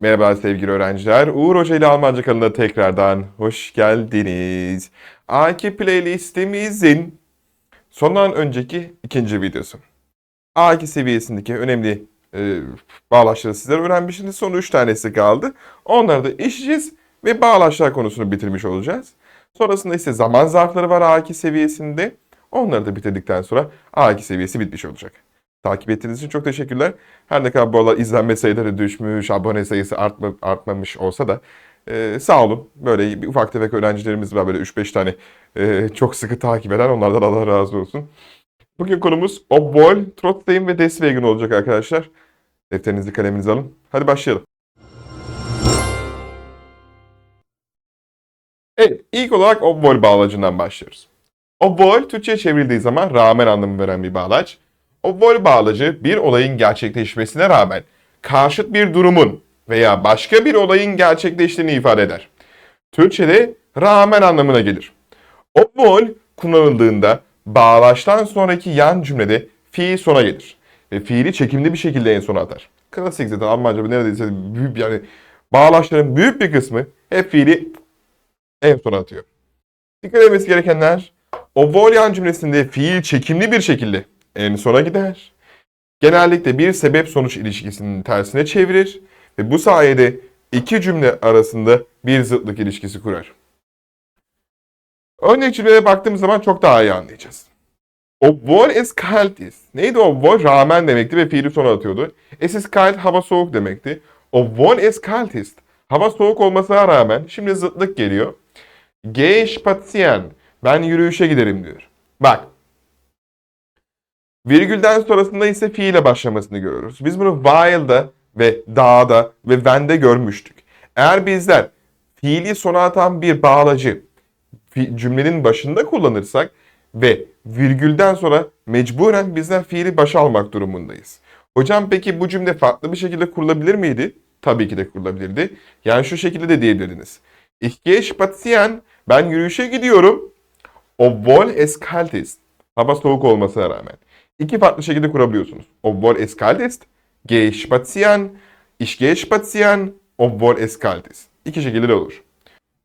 Merhaba sevgili öğrenciler. Uğur Hoca ile Almanca kanalına tekrardan hoş geldiniz. A2 playlistimizin sondan önceki ikinci videosu. A2 seviyesindeki önemli e, bağlaçları sizler öğrenmişsiniz. Son 3 tanesi kaldı. Onları da işleyeceğiz ve bağlaçlar konusunu bitirmiş olacağız. Sonrasında ise zaman zarfları var A2 seviyesinde. Onları da bitirdikten sonra A2 seviyesi bitmiş olacak. Takip ettiğiniz için çok teşekkürler. Her ne kadar bu aralar izlenme sayıları düşmüş, abone sayısı artma, artmamış olsa da e, sağ olun. Böyle bir ufak tefek öğrencilerimiz var böyle 3-5 tane e, çok sıkı takip eden onlardan Allah razı olsun. Bugün konumuz Obwohl, Trotzdem ve Deswegen olacak arkadaşlar. Defterinizi kaleminizi alın. Hadi başlayalım. Evet, ilk olarak Obwohl bağlacından başlıyoruz. Obwohl, Türkçe'ye çevrildiği zaman rağmen anlamı veren bir bağlaç. Obwohl bağlacı bir olayın gerçekleşmesine rağmen karşıt bir durumun veya başka bir olayın gerçekleştiğini ifade eder. Türkçe'de rağmen anlamına gelir. Obwohl kullanıldığında bağlaçtan sonraki yan cümlede fiil sona gelir ve fiili çekimli bir şekilde en sona atar. Klasik zaten Almanca bu neredeyse büyük yani bağlaçların büyük bir kısmı hep fiili en sona atıyor. Dikkat edilmesi gerekenler Obwohl yan cümlesinde fiil çekimli bir şekilde en sona gider. Genellikle bir sebep sonuç ilişkisinin tersine çevirir ve bu sayede iki cümle arasında bir zıtlık ilişkisi kurar. Örnek cümleye baktığımız zaman çok daha iyi anlayacağız. Obwohl es kalt ist. Neydi obwohl? Rağmen demekti ve fiili sona atıyordu. Es ist kalt, hava soğuk demekti. Obwohl es kalt ist. Hava soğuk olmasına rağmen şimdi zıtlık geliyor. Gehe spazieren. Ben yürüyüşe giderim diyor. Bak Virgülden sonrasında ise fiile başlamasını görüyoruz. Biz bunu while'da ve dağda ve when'de görmüştük. Eğer bizler fiili sona atan bir bağlacı cümlenin başında kullanırsak ve virgülden sonra mecburen bizler fiili başa almak durumundayız. Hocam peki bu cümle farklı bir şekilde kurulabilir miydi? Tabii ki de kurulabilirdi. Yani şu şekilde de diyebilirdiniz. Ich gehe spazieren. Ben yürüyüşe gidiyorum. Obwohl es kalt ist. Hava soğuk olmasına rağmen. İki farklı şekilde kurabiliyorsunuz. Obwohl es kalt ist, gehe ich spazieren, ich gehe spazieren, obwohl es kalt ist. İki şekilde de olur.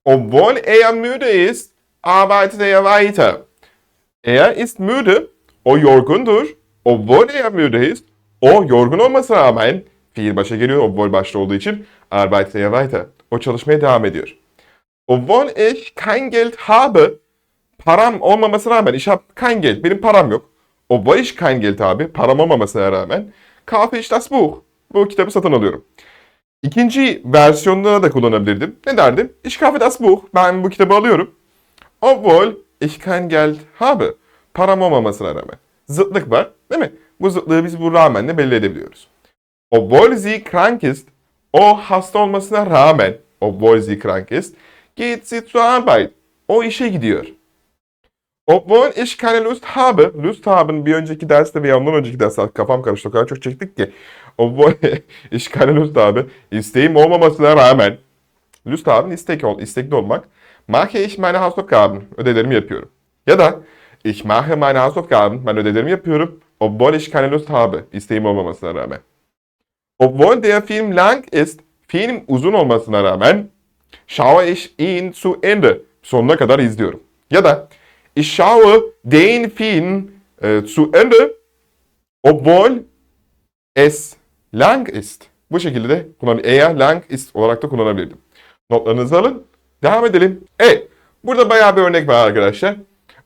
Obwohl er müde ist, arbeitet er weiter. Er ist müde, o yorgundur. Obwohl er müde ist, o yorgun olmasına rağmen fiil başa geliyor, obwohl başta olduğu için arbeitet er weiter. O çalışmaya devam ediyor. Obwohl ich kein Geld habe, param olmamasına rağmen, ich habe kein Geld, benim param yok. Obwohl ich kein Geld habe, param olmamasına rağmen, kaufe ich das Buch. Bu kitabı satın alıyorum. İkinci versiyonuna da kullanabilirdim. Ne derdim? Ich kaufe das Buch. Ben bu kitabı alıyorum. Obwohl ich kein Geld habe. Param olmamasına rağmen. Zıtlık var değil mi? Bu zıtlığı biz bu rağmenle belli edebiliyoruz. Obwohl sie krank ist. O hasta olmasına rağmen. Obwohl sie krank ist. Geht sie zur Arbeit. O işe gidiyor. Obwohl ich keine Lust habe. Lust haben bir önceki derste veya ondan önceki derste kafam karıştı. O kadar çok çektik ki. Obwohl ich keine Lust habe. İsteğim olmamasına rağmen. Lust haben istek ol, istekli olmak. Mache ich meine Hausaufgaben. Ödevlerimi yapıyorum. Ya da ich mache meine Hausaufgaben. Ben ödevlerimi yapıyorum. Obwohl ich keine Lust habe. İsteğim olmamasına rağmen. Obwohl der Film lang ist. Film uzun olmasına rağmen schaue ich ihn zu Ende. Sonuna kadar izliyorum. Ya da ich schaue den Film äh, zu Ende, obwohl es lang ist. Bu şekilde de kullan eğer lang ist olarak da kullanabilirdim. Notlarınızı alın. Devam edelim. Evet. Burada bayağı bir örnek var arkadaşlar.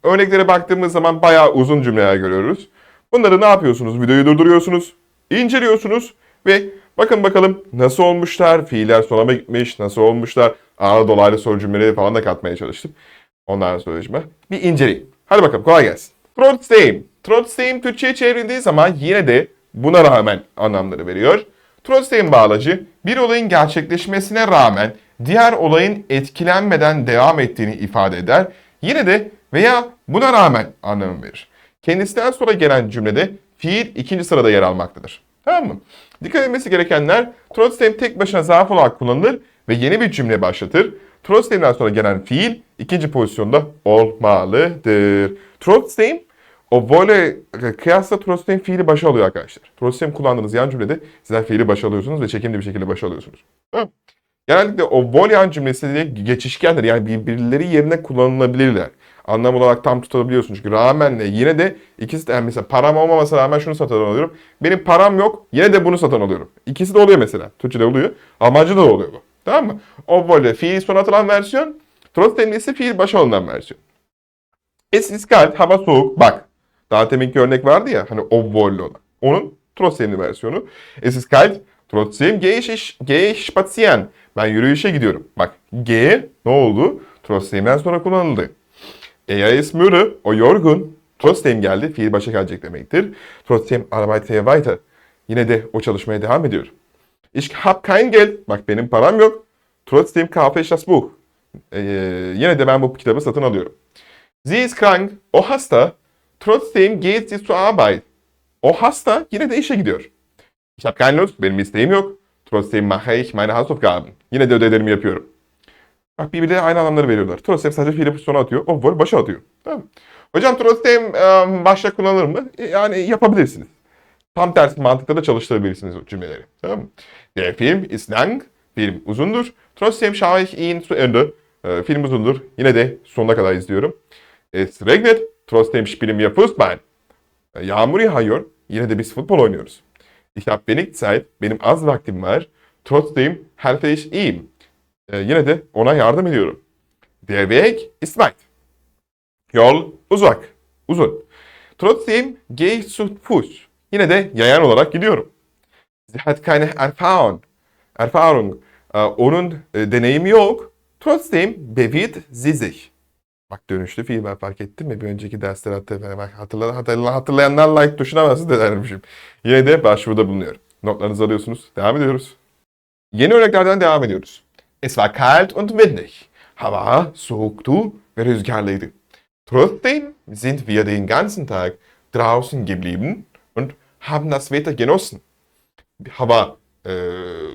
Örneklere baktığımız zaman bayağı uzun cümleler görüyoruz. Bunları ne yapıyorsunuz? Videoyu durduruyorsunuz, inceliyorsunuz ve bakın bakalım nasıl olmuşlar, fiiller sona mı gitmiş, nasıl olmuşlar, ağır dolaylı soru cümleleri falan da katmaya çalıştım. Ondan sonra bir inceleyin. Hadi bakalım kolay gelsin. Trotzdem. Trotzdem Türkçe'ye çevrildiği zaman yine de buna rağmen anlamları veriyor. Trotzdem bağlacı bir olayın gerçekleşmesine rağmen diğer olayın etkilenmeden devam ettiğini ifade eder. Yine de veya buna rağmen anlamı verir. Kendisinden sonra gelen cümlede fiil ikinci sırada yer almaktadır. Tamam mı? Dikkat edilmesi gerekenler Trotzdem tek başına zarf olarak kullanılır ve yeni bir cümle başlatır. Trotzdem'den sonra gelen fiil ikinci pozisyonda olmalıdır. Trotzdem O böyle kıyasla trotzdem fiili başa alıyor arkadaşlar. Trotzdem kullandığınız yan cümlede sizler fiili başa alıyorsunuz ve çekimli bir şekilde başa alıyorsunuz. Genellikle o vol yan cümlesi de geçişkenler yani birbirleri yerine kullanılabilirler. Anlam olarak tam tutabiliyorsun çünkü rağmenle yine de ikisi de yani mesela param olmamasına rağmen şunu satın alıyorum. Benim param yok yine de bunu satın alıyorum. İkisi de oluyor mesela. Türkçe'de oluyor. Almanca da oluyor bu. Tamam mı? O böyle fiil son atılan versiyon. Trotzdem ise fiil başa alınan versiyon. Es ist kalt, hava soğuk. Bak. Daha teminki örnek vardı ya hani obwohl olan. Onun trotzdemli versiyonu. Es ist kalt, trotzdem gehe ich, gehe ich. Ben yürüyüşe gidiyorum. Bak gehe ne oldu? Trotzdem'den sonra kullanıldı. Er ist o yorgun. Trotzdem geldi, fiil başa gelecek demektir. Trotzdem arbeite er weiter. Yine de o çalışmaya devam ediyor. Ich hab kein Geld. Bak benim param yok. Trotzdem kaufe ich das Buch. Ee, yine de ben bu kitabı satın alıyorum. Sie krank. O hasta. Trotzdem geht sie zur Arbeit. O hasta yine de işe gidiyor. Ich habe keine Lust. Benim isteğim yok. Trotzdem mache ich meine Hausaufgaben. Yine de ödevlerimi yapıyorum. Bak birbirine aynı anlamları veriyorlar. Trotzdem sadece fiili sona atıyor. O vol başa atıyor. Tamam? Hocam trotzdem e, başta kullanılır mı? E, Yani yapabilirsiniz. Tam tersi mantıkla da çalıştırabilirsiniz o cümleleri. Tamam? Der Film ist lang. Film uzundur. Trotzdem schaue ich ihn zu Ende. E, film uzundur. Yine de sonuna kadar izliyorum. Es regnet. Trotzdem spielen wir Fußball. E, Yağmur yağıyor. Yine de biz futbol oynuyoruz. Ich habe wenig Zeit. Benim az vaktim var. Trotzdem helfe ich ihm. Yine de ona yardım ediyorum. Der Weg ist weit. Yol uzak. Uzun. Trotzdem gehe ich zu Fuß. Yine de yayan olarak gidiyorum. Sie hat keine Erfahrung. Erfahrung. Onun e, deneyimi yok. Trotzdem bewegt sie sich. Bak dönüşlü fiil ben fark ettim mi? Bir önceki dersler hatırlayan, hatırlayan, hatırlayan, hatırlayanlar like tuşuna basın dermişim. Yine de başvuruda bulunuyor. Notlarınızı alıyorsunuz. Devam ediyoruz. Yeni örneklerden devam ediyoruz. Es war kalt und windig. Hava soğuktu ve rüzgarlıydı. Trotzdem sind wir den ganzen Tag draußen geblieben und haben das Wetter genossen. Hava e,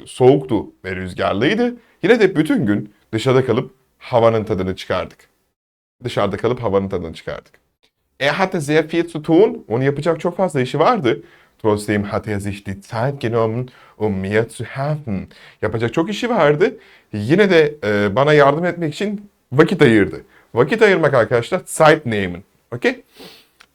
soğuktu ve rüzgarlıydı. Yine de bütün gün dışarıda kalıp havanın tadını çıkardık. Dışarıda kalıp havanın tadını çıkardık. Er hatte sehr viel zu tun. Onun yapacak çok fazla işi vardı. Trotzdem hat er sich die Zeit genommen, um mir zu helfen. Yapacak çok işi vardı. Yine de e, bana yardım etmek için vakit ayırdı. Vakit ayırmak arkadaşlar Zeit nehmen. Okay?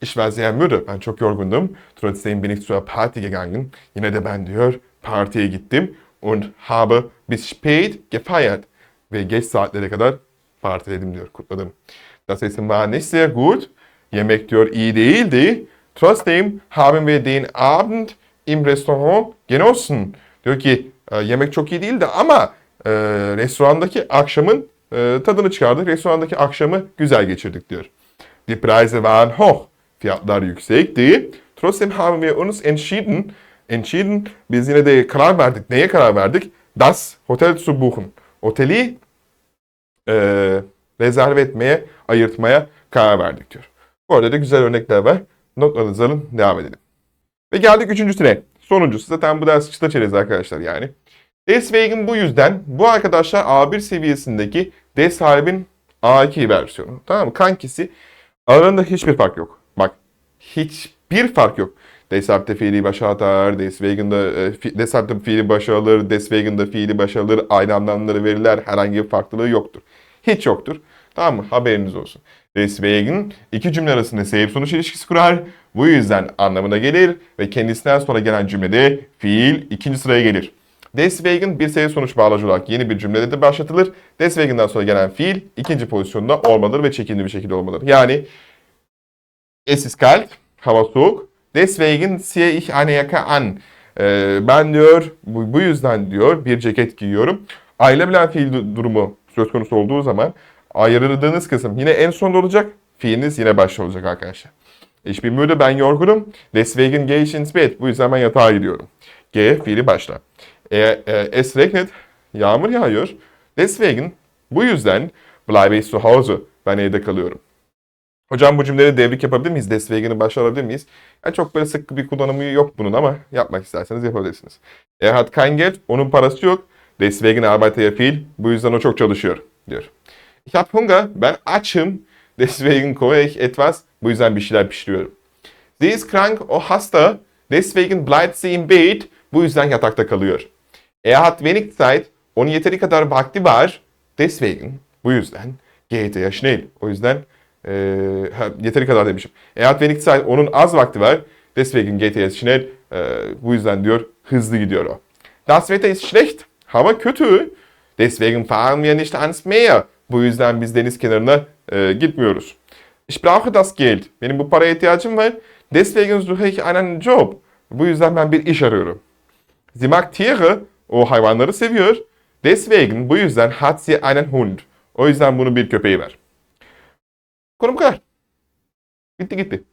Ich war sehr müde. Ben çok yorgundum. Trotzdem bin ich zur Party gegangen. Yine de ben diyor partiye gittim und habe bis spät gefeiert. Ve geç saatlere kadar partiledim diyor, kutladım. Das Essen war nicht sehr gut. Yemek diyor iyi değildi. Trotzdem haben wir den Abend im Restaurant genossen. Diyor ki "E, yemek çok iyi değildi ama e, restorandaki akşamın e, tadını çıkardık. Restorandaki akşamı güzel geçirdik diyor. Die Preise waren hoch. Fiyatlar yüksekti. Trotzdem haben wir uns entschieden, entschieden, biz yine de karar verdik. Neye karar verdik? Das Hotel zu buchen. Oteli e, rezerve etmeye, ayırtmaya karar verdik diyor. Bu arada da güzel örnekler var. Notlarınızı alın, devam edelim. Ve geldik üçüncüsüne. Sonuncusu zaten bu ders çıta çerezi arkadaşlar yani. Deswegen bu yüzden bu arkadaşlar A1 seviyesindeki Deshhalb'in A2 versiyonu. Tamam mı? Kankisi aralarında hiçbir fark yok. Bak hiçbir fark yok. Deshalb'de fiili başa atar, Deswegen'da e, fi- Deshalb'de fiili başa alır, fiili başa aynı anlamları verirler, herhangi bir farklılığı yoktur. Hiç yoktur. Tamam mı? Haberiniz olsun. Deswegen iki cümle arasında sebep sonuç ilişkisi kurar. Bu yüzden anlamına gelir ve kendisinden sonra gelen cümlede fiil ikinci sıraya gelir. Deswegen bir sebep sonuç bağlacı olarak yeni bir cümlede de başlatılır. Deswegen'dan sonra gelen fiil ikinci pozisyonda olmalıdır ve çekimli bir şekilde olmalıdır. Yani es ist kalt, hava soğuk. Deswegen ziehe ich eine Jacke an. Ee, ben diyor bu, bu yüzden diyor bir ceket giyiyorum. Ayrılabilen fiil du- durumu söz konusu olduğu zaman ayırdığınız kısım yine en sonda olacak. Fiiliniz yine başta olacak arkadaşlar. Ich bin müde, ben yorgunum. Deswegen gehe ich ins Bett. Bu yüzden ben yatağa gidiyorum. G fiili başla. E, e, es regnet, yağmur yağıyor. Deswegen, bu yüzden bleibe ich zu Hause. Ben evde kalıyorum. Hocam bu cümleleri devrik yapabilir miyiz? Deswegen'i başa alabilir miyiz? Yani çok böyle sık bir kullanımı yok bunun ama yapmak isterseniz yapabilirsiniz. Er hat kein onun parası yok. Deswegen arbeitet er viel, bu yüzden o çok çalışıyor diyor. Ich habe Hunger, ben açım. Deswegen koche ich etwas, bu yüzden bir şeyler pişiriyorum. Sie ist krank, o hasta. Deswegen bleibt sie im Bett. Bu yüzden yatakta kalıyor. Er hat wenig Zeit. Onun yeteri kadar vakti var. Deswegen. Bu yüzden. Geht er schnell. O yüzden ha, yeteri kadar demişim. Er hat wenig Zeit. Onun az vakti var. Deswegen geht er schnell. Eee, bu yüzden diyor hızlı gidiyor o. Das Wetter ist schlecht. Hava kötü. Deswegen fahren wir nicht ans Meer. Bu yüzden biz deniz kenarına eee, gitmiyoruz. Ich brauche das Geld. Benim bu paraya ihtiyacım var. Deswegen suche ich einen Job. Bu yüzden ben bir iş arıyorum. Sie mag Tiere. O hayvanları seviyor. Deswegen bu yüzden hat sie einen Hund. O yüzden bunun bir köpeği var. Konu bu kadar. Gitti gitti.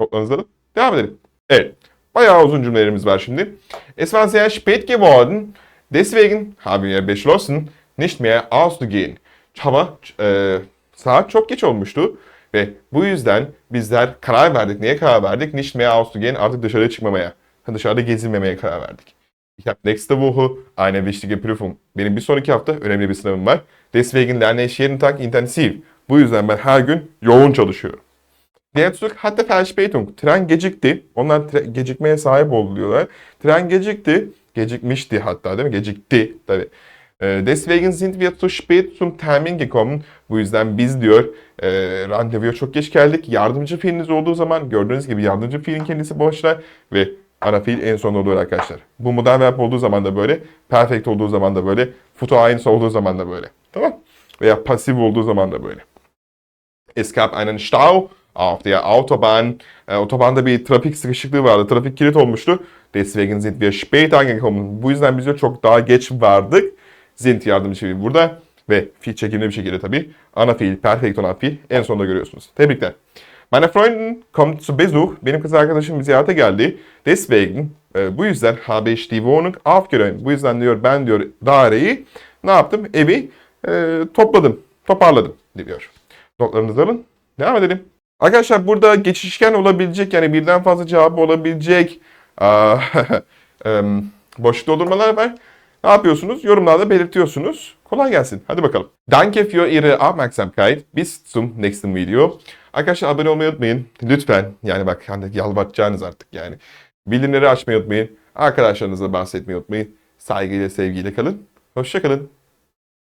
Notlarınızı alın. Devam edelim. Evet. Bayağı uzun cümlelerimiz var şimdi. Es war sehr spät geworden. Deswegen haben wir beschlossen, nicht mehr auszugehen. Ama e, saat çok geç olmuştu. Ve bu yüzden bizler karar verdik. Neye karar verdik? Nicht mehr auszugehen. Artık dışarı çıkmamaya. Dışarıda gezinmemeye karar verdik. Ich habe nächste Woche eine wichtige Prüfung. Benim bir sonraki hafta önemli bir sınavım var. Deswegen lerne ich jeden Tag intensiv. Bu yüzden ben her gün yoğun çalışıyorum. Der Zug hatte Verspätung. Tren gecikti. Onlar tre- gecikmeye sahip oldu diyorlar. Tren gecikti. Gecikmişti hatta değil mi? Gecikti tabii. Äh, Deswegen sind wir zu spät zum Termin gekommen. Bu yüzden biz diyor e, randevuya çok geç geldik. Yardımcı fiiliniz olduğu zaman gördüğünüz gibi yardımcı fiilin kendisi boşta ve ana fiil en son oluyor arkadaşlar. Bu modern verb olduğu zaman da böyle, perfect olduğu zaman da böyle, futu aynısı olduğu zaman da böyle. Tamam? Veya pasif olduğu zaman da böyle. Es gab einen Stau auf der Autobahn. E, otobanda bir trafik sıkışıklığı vardı. Trafik kilit olmuştu. Deswegen sind wir spät angekommen. Bu yüzden biz de çok daha geç vardık. Sind yardımcı fiil burada. Ve fiil çekimli bir şekilde tabii. Ana fiil, perfect olan fiil en sonunda görüyorsunuz. Tebrikler. Meine Freundin kommt zu Besuch. Benim kız arkadaşım bir ziyarete geldi. Deswegen, e, bu yüzden habe ich die Wohnung aufgeräumt. Bu yüzden diyor ben diyor daireyi ne yaptım? Evi e, topladım, toparladım diyor. Notlarınızı alın. Devam edelim. Arkadaşlar burada geçişken olabilecek yani birden fazla cevabı olabilecek boş doldurmalar var. Ne yapıyorsunuz? Yorumlarda belirtiyorsunuz. Kolay gelsin. Hadi bakalım. Danke für Ihre Aufmerksamkeit. Bis zum nächsten Video. Arkadaşlar abone olmayı unutmayın. Lütfen. Yani bak hani yalvaracağınız artık yani. Bildirimleri açmayı unutmayın. Arkadaşlarınızla bahsetmeyi unutmayın. Saygıyla, sevgiyle kalın. Hoşçakalın.